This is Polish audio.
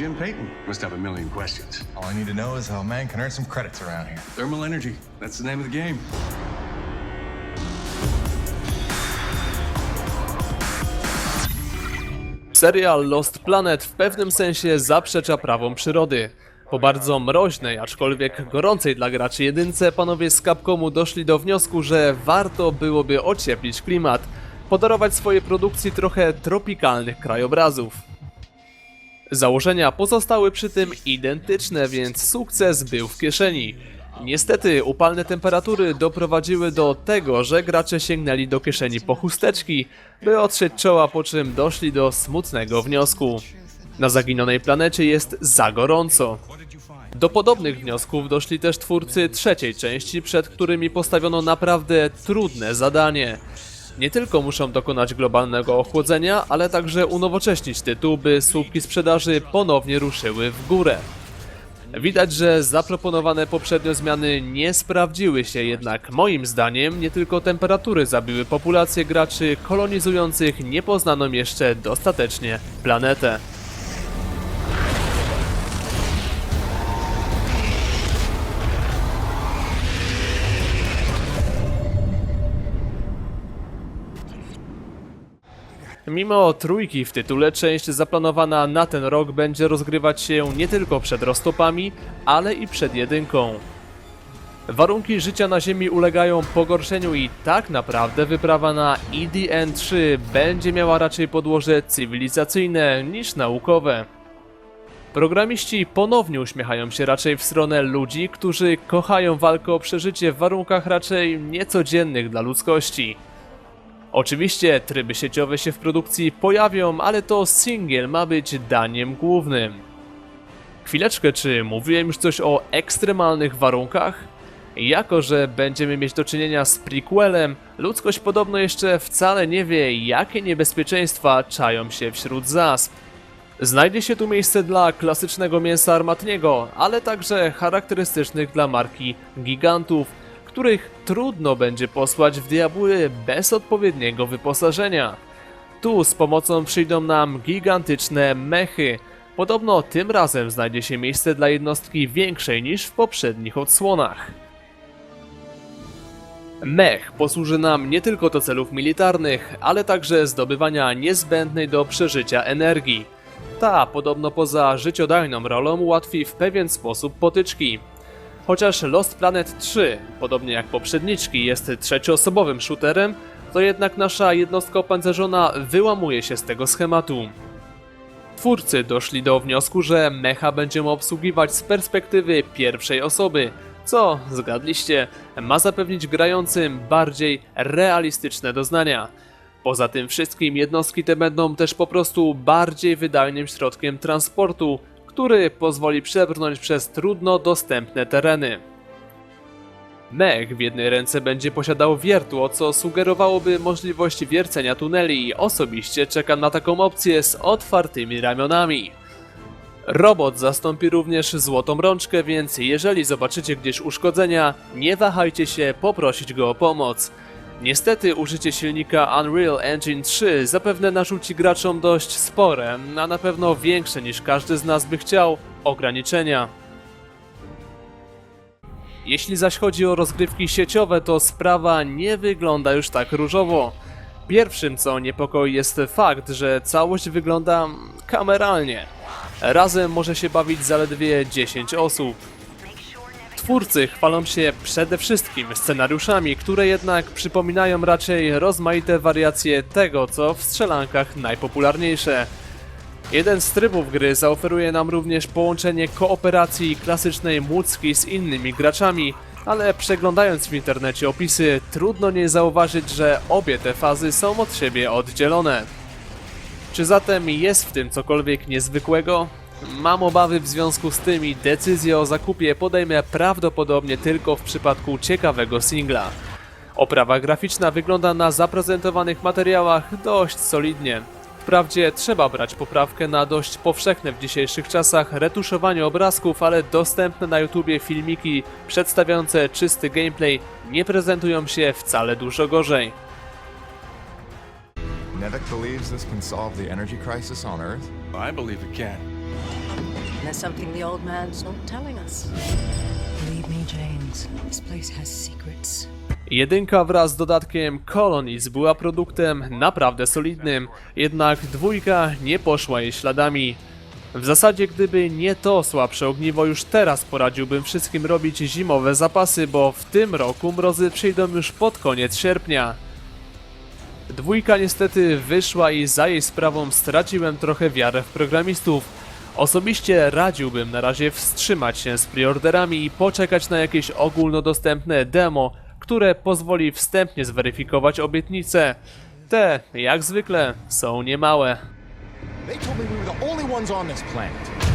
Jim Payton must have a million questions. All I need to know is how a man can earn some credits around here. Thermal energy. That's the name of the game. Serial Lost Planet w pewnym sensie zaprzecza prawom przyrody. Po bardzo mroźnej, aczkolwiek gorącej dla graczy jedynce, panowie z Capcomu doszli do wniosku, że warto byłoby ocieplić klimat, podarować swojej produkcji trochę tropikalnych krajobrazów. Założenia pozostały przy tym identyczne, więc sukces był w kieszeni. Niestety upalne temperatury doprowadziły do tego, że gracze sięgnęli do kieszeni po chusteczki, by otrzeć czoła, po czym doszli do smutnego wniosku. Na zaginionej planecie jest za gorąco. Do podobnych wniosków doszli też twórcy trzeciej części, przed którymi postawiono naprawdę trudne zadanie. Nie tylko muszą dokonać globalnego ochłodzenia, ale także unowocześnić tytuł, by słupki sprzedaży ponownie ruszyły w górę. Widać, że zaproponowane poprzednio zmiany nie sprawdziły się, jednak moim zdaniem nie tylko temperatury zabiły populację graczy kolonizujących niepoznaną jeszcze dostatecznie planetę. Mimo trójki w tytule, część zaplanowana na ten rok będzie rozgrywać się nie tylko przed roztopami, ale i przed jedynką. Warunki życia na Ziemi ulegają pogorszeniu i tak naprawdę wyprawa na EDN-3 będzie miała raczej podłoże cywilizacyjne niż naukowe. Programiści ponownie uśmiechają się raczej w stronę ludzi, którzy kochają walkę o przeżycie w warunkach raczej niecodziennych dla ludzkości. Oczywiście tryby sieciowe się w produkcji pojawią, ale to singiel ma być daniem głównym. Chwileczkę, czy mówiłem już coś o ekstremalnych warunkach? Jako, że będziemy mieć do czynienia z prequelem, ludzkość podobno jeszcze wcale nie wie, jakie niebezpieczeństwa czają się wśród zasp. Znajdzie się tu miejsce dla klasycznego mięsa armatniego, ale także charakterystycznych dla marki gigantów, których trudno będzie posłać w diabły bez odpowiedniego wyposażenia. Tu z pomocą przyjdą nam gigantyczne mechy. Podobno tym razem znajdzie się miejsce dla jednostki większej niż w poprzednich odsłonach. Mech posłuży nam nie tylko do celów militarnych, ale także zdobywania niezbędnej do przeżycia energii. Ta, podobno poza życiodajną rolą, ułatwi w pewien sposób potyczki. Chociaż Lost Planet 3, podobnie jak poprzedniczki, jest trzecioosobowym shooterem, to jednak nasza jednostka opancerzona wyłamuje się z tego schematu. Twórcy doszli do wniosku, że mecha będziemy obsługiwać z perspektywy pierwszej osoby, co, zgadliście, ma zapewnić grającym bardziej realistyczne doznania. Poza tym wszystkim jednostki te będą też po prostu bardziej wydajnym środkiem transportu, który pozwoli przebrnąć przez trudno dostępne tereny. Mech w jednej ręce będzie posiadał wiertło, co sugerowałoby możliwość wiercenia tuneli osobiście czekam na taką opcję z otwartymi ramionami. Robot zastąpi również złotą rączkę, więc jeżeli zobaczycie gdzieś uszkodzenia, nie wahajcie się poprosić go o pomoc. Niestety użycie silnika Unreal Engine 3 zapewne narzuci graczom dość spore, a na pewno większe niż każdy z nas by chciał, ograniczenia. Jeśli zaś chodzi o rozgrywki sieciowe, to sprawa nie wygląda już tak różowo. Pierwszym co niepokoi jest fakt, że całość wygląda kameralnie. Razem może się bawić zaledwie 10 osób. Twórcy chwalą się przede wszystkim scenariuszami, które jednak przypominają raczej rozmaite wariacje tego, co w strzelankach najpopularniejsze. Jeden z trybów gry zaoferuje nam również połączenie kooperacji klasycznej młódzki z innymi graczami, ale przeglądając w internecie opisy, trudno nie zauważyć, że obie te fazy są od siebie oddzielone. Czy zatem jest w tym cokolwiek niezwykłego? Mam obawy w związku z tym i decyzję o zakupie podejmę prawdopodobnie tylko w przypadku ciekawego singla. Oprawa graficzna wygląda na zaprezentowanych materiałach dość solidnie. Wprawdzie trzeba brać poprawkę na dość powszechne w dzisiejszych czasach retuszowanie obrazków, ale dostępne na YouTubie filmiki przedstawiające czysty gameplay nie prezentują się wcale dużo gorzej. Nevik believes this can solve the energy crisis on Earth. I believe it can. Has something the old man's not telling us. Believe me, James, this place has secrets. Jedynka wraz z dodatkiem Colonies była produktem naprawdę solidnym, jednak dwójka nie poszła jej śladami. W zasadzie gdyby nie to słabsze ogniwo już teraz poradziłbym wszystkim robić zimowe zapasy, bo w tym roku mrozy przyjdą już pod koniec sierpnia. Dwójka niestety wyszła i za jej sprawą straciłem trochę wiarę w programistów. Osobiście radziłbym na razie wstrzymać się z preorderami i poczekać na jakieś ogólnodostępne demo, które pozwoli wstępnie zweryfikować obietnice. Te, jak zwykle, są niemałe. They told me we were the only ones on this planet.